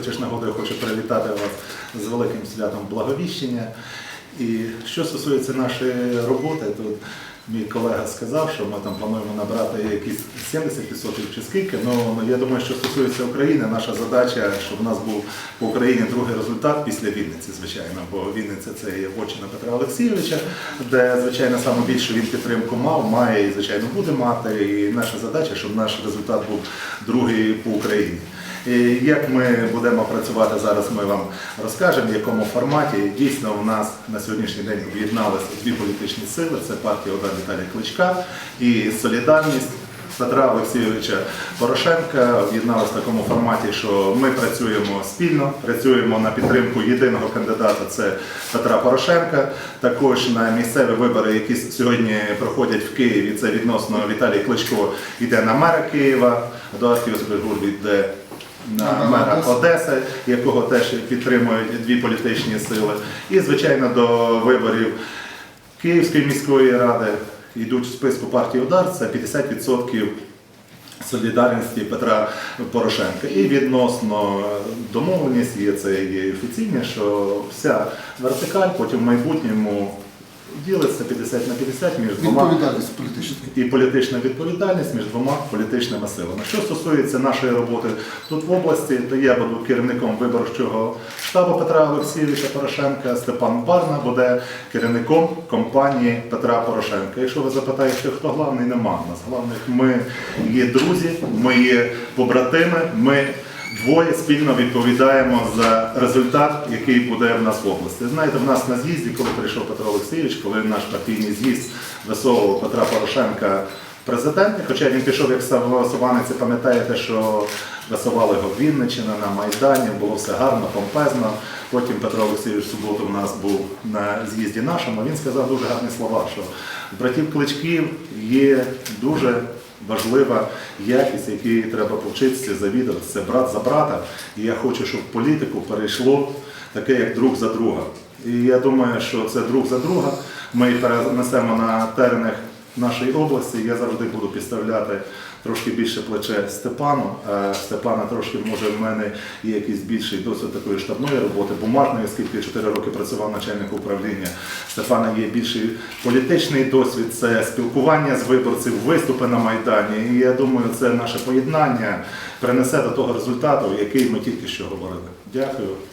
користуючись нагодою, хочу привітати вас з великим святом Благовіщення. І що стосується нашої роботи, тут мій колега сказав, що ми там плануємо набрати якісь 70% чи скільки. Ну я думаю, що стосується України, наша задача, щоб у нас був по Україні другий результат після Вінниці, звичайно, бо Вінниця це є вотчина Петра Олексійовича, де звичайно саме більше він підтримку мав, має і звичайно буде мати. І наша задача, щоб наш результат був другий по Україні. І Як ми будемо працювати зараз, ми вам розкажемо, в якому форматі. Дійсно, у нас на сьогоднішній день об'єдналися дві політичні сили: це партія Ода Віталія Кличка і Солідарність. Петра Олексійовича Порошенка об'єдналися в такому форматі, що ми працюємо спільно, працюємо на підтримку єдиного кандидата це Петра Порошенка. Також на місцеві вибори, які сьогодні проходять в Києві, це відносно Віталій Кличко йде на мера Києва, Едуард Йосипович Гурбій йде на мера Одеси. Одеси, якого теж підтримують дві політичні сили. І, звичайно, до виборів Київської міської ради йдуть в списку партії Удар, це 50% солідарності Петра Порошенка. І відносно домовленість є це є офіційне, що вся вертикаль потім в майбутньому ділиться 50 на 50 між двома Відповідальність політична. і політична відповідальність між двома політичними силами. Що стосується нашої роботи тут в області, то я буду керівником виборчого штабу Петра Олексійовича Порошенка. Степан Барна буде керівником компанії Петра Порошенка. Якщо ви запитаєте, хто головний, нема в нас. Головних ми є друзі, ми є побратими. Ми Двоє спільно відповідаємо за результат, який буде в нас в області. Знаєте, в нас на з'їзді, коли прийшов Петро Олексійович, коли наш партійний з'їзд висовував Петра Порошенка в президенти, хоча він пішов як самосуванець, пам'ятаєте, що висували його в Вінниччина на Майдані, було все гарно, помпезно. Потім Петро Олексійович суботу в нас був на з'їзді нашому. Він сказав дуже гарні слова, що братів кличків є дуже важлива якість, якій треба повчитися завідувати. Це брат за брата. І я хочу, щоб в політику перейшло таке, як друг за друга. І я думаю, що це друг за друга. Ми перенесемо на теренах нашої області. Я завжди буду підставляти трошки більше плече Степану. Степана трошки, може, в мене є якийсь більший досвід такої штабної роботи, бумажної, оскільки я 4 роки працював начальником управління. Степана є більший політичний досвід, це спілкування з виборців, виступи на Майдані. І я думаю, це наше поєднання принесе до того результату, який ми тільки що говорили. Дякую.